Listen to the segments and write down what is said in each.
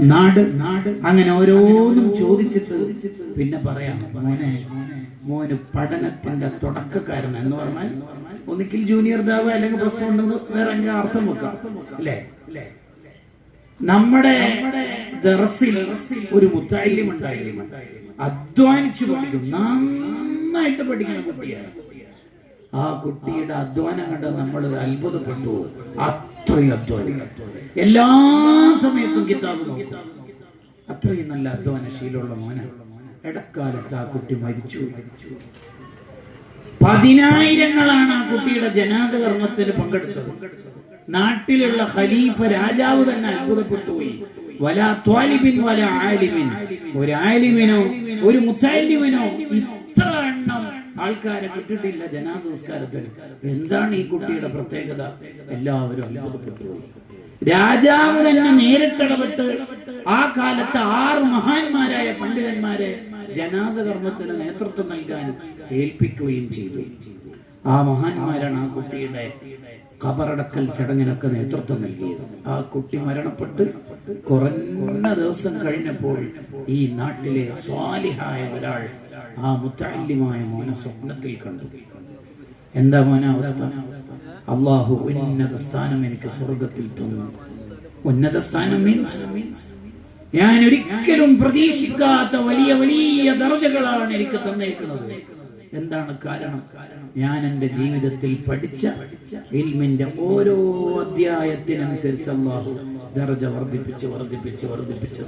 നാട് നാട്. അങ്ങനെ ഓരോന്നും ചോദിച്ചിട്ട് പിന്നെ പറയാം മോനെ മോന് പഠനത്തിന്റെ തുടക്കക്കാരൻ എന്ന് പറഞ്ഞാൽ ഒന്നിക്കിൽ ജൂനിയർ ദാവ അല്ലെങ്കിൽ പ്ലസ് വൺ വേറെ അർത്ഥം വെക്കാം. അല്ലേ? നമ്മുടെ ഒരു മുത്തായില്യം ഉണ്ടായാലും അധ്വാനിച്ചു പഠിക്കും. നന്നായിട്ട് പഠിക്കുന്ന കുട്ടിയാണ്. ആ കുട്ടിയുടെ അധ്വാനം കണ്ട് നമ്മൾ അത്ഭുതപ്പെട്ടു. അത്രയും അധ്വാനിക്കും എല്ലാ സമയത്തും കിതാബ് നോക്കും. അത്രയും നല്ല അധ്വാനശീലമുള്ള മോന. ഇടക്കാലത്ത് ആ കുട്ടി മരിച്ചു. പതിനായിരങ്ങളാണ് ആ കുട്ടിയുടെ ജനാസ കർമ്മത്തിന് പങ്കെടുത്തത്. നാട്ടിലുള്ള ഖലീഫ രാജാവ് തന്നെ അത്ഭുതപ്പെട്ടു പോയി. വല ത്വാലിബിൻ വല ആലിമിൻ ഒരു ആലിമിനോ ഒരു മുത്താലിമിനോ ഇത്ര എണ്ണം ആൾക്കാരെ കിട്ടിയിട്ടില്ല ജനാസംസ്കാരത്തിൽ. എന്താണ് ഈ കുട്ടിയുടെ പ്രത്യേകത? എല്ലാവരും അത്ഭുതപ്പെട്ടു പോയി. രാജാവ് തന്നെ നേരിട്ടിടപെട്ട് ആ കാലത്ത് ആറ് മഹാന്മാരായ പണ്ഡിതന്മാരെ ജനാസ കർമ്മത്തിന് നേതൃത്വം നൽകാൻ ഏൽപ്പിക്കുകയും ചെയ്തു. ആ മഹാന്മാരാണ് ആ കുട്ടിയുടെ കബറടക്കൽ ചടങ്ങിനൊക്കെ നേതൃത്വം നൽകിയത്. ആ കുട്ടി മരണപ്പെട്ട് കുറഞ്ഞ ദിവസം കഴിഞ്ഞപ്പോൾ ഈ നാട്ടിലെ സ്വാലിഹായ ഒരാൾ ആ മുത്തല്യമായ മോനെ സ്വപ്നത്തിൽ കണ്ടു. എന്താ മോന അവസ്ഥ? അള്ളാഹു ഉന്നത സ്ഥാനം എനിക്ക് സ്വർഗത്തിൽ തന്നു. ഉന്നത സ്ഥാനം മീൻസ് ഞാൻ ഒരിക്കലും പ്രതീക്ഷിക്കാത്ത വലിയ വലിയ ദർജകളാണ് എനിക്ക് തന്നേക്കുന്നത്. എന്താണ് കാരണം? ഞാൻ എന്റെ ജീവിതത്തിൽ പഠിച്ച ഇൽമിന്റെ ഓരോ അധ്യായത്തിനനുസരിച്ച് അള്ളാഹു ദർജ വർദ്ധിപ്പിച്ച് വർദ്ധിപ്പിച്ച് വർദ്ധിപ്പിച്ച്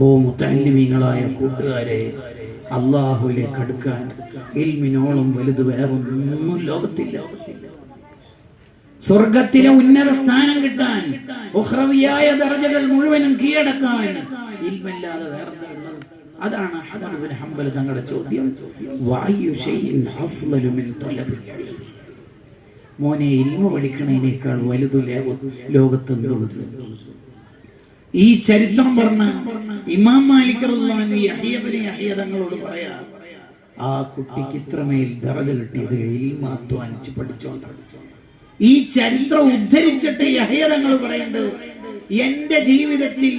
ഓ മുത്തല്ലിമീങ്ങളായ കൂട്ടുകാരെ അള്ളാഹുലേക്ക് അടുക്കാൻ ഇൽമിനോളം വലുത് വേറൊന്നും ലോകത്തില്ല. സ്വർഗത്തിലെ ഉന്നത സ്ഥാനം കിട്ടാൻ ഉഹ്രവിയായ ദർജകൾ മുഴുവനും കീഴടക്കാൻ ഇൽമല്ലാതെ ഉള്ളത്? അതാണ് അഹ്മദ് ഹംബൽ തങ്ങളുടെ ചോദ്യം. വായു. മോനെ ഇൽമ പഠിക്കണതിനേക്കാൾ വലുതു ലോകത്ത് എന്തുള്ളത് ഈ ചരിത്രം പറഞ്ഞ ഇമാം മാലിക് തങ്ങളോട് പറയാ ആ കുട്ടിക്ക് ഇത്രമേൽ ദറജ കിട്ടിയത് അധ്വാനിച്ച് പഠിച്ചോണ്ട്. ഈ ചരിത്രം ഉദ്ധരിച്ചിട്ട് യഹയ തങ്ങൾ പറയുന്നത് എന്റെ ജീവിതത്തിൽ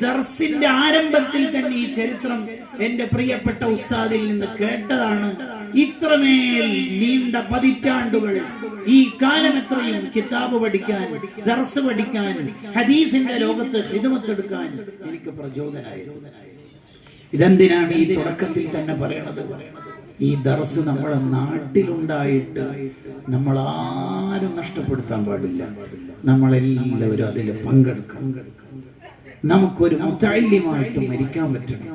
ദർസിന്റെ ആരംഭത്തിൽ തന്നെ ഈ ചരിത്രം എന്റെ പ്രിയപ്പെട്ട ഉസ്താദിൽ നിന്ന് കേട്ടതാണ്. ഇത്രമേൽ നീണ്ട പതിറ്റാണ്ടുകൾ ഈ കാലം എത്രയും കിതാബ് പഠിക്കാൻ ദർസ് പഠിക്കാൻ ഹദീസിന്റെ ലോകത്ത് ഹിതമത്തെടുക്കാൻ എനിക്ക് പ്രചോദനായത്. ഇതെന്തിനാണ് ഈ തുടക്കത്തിൽ തന്നെ പറയണത്? ഈ ദർസ് നമ്മളെ നാട്ടിലുണ്ടായിട്ട് നമ്മൾ ആരും നഷ്ടപ്പെടുത്താൻ പാടില്ല. നമ്മളെല്ലാവരും അതിൽ പങ്കെടുക്കണം. നമുക്കൊരു മുത്തല്യമായിട്ട് മരിക്കാൻ പറ്റണം.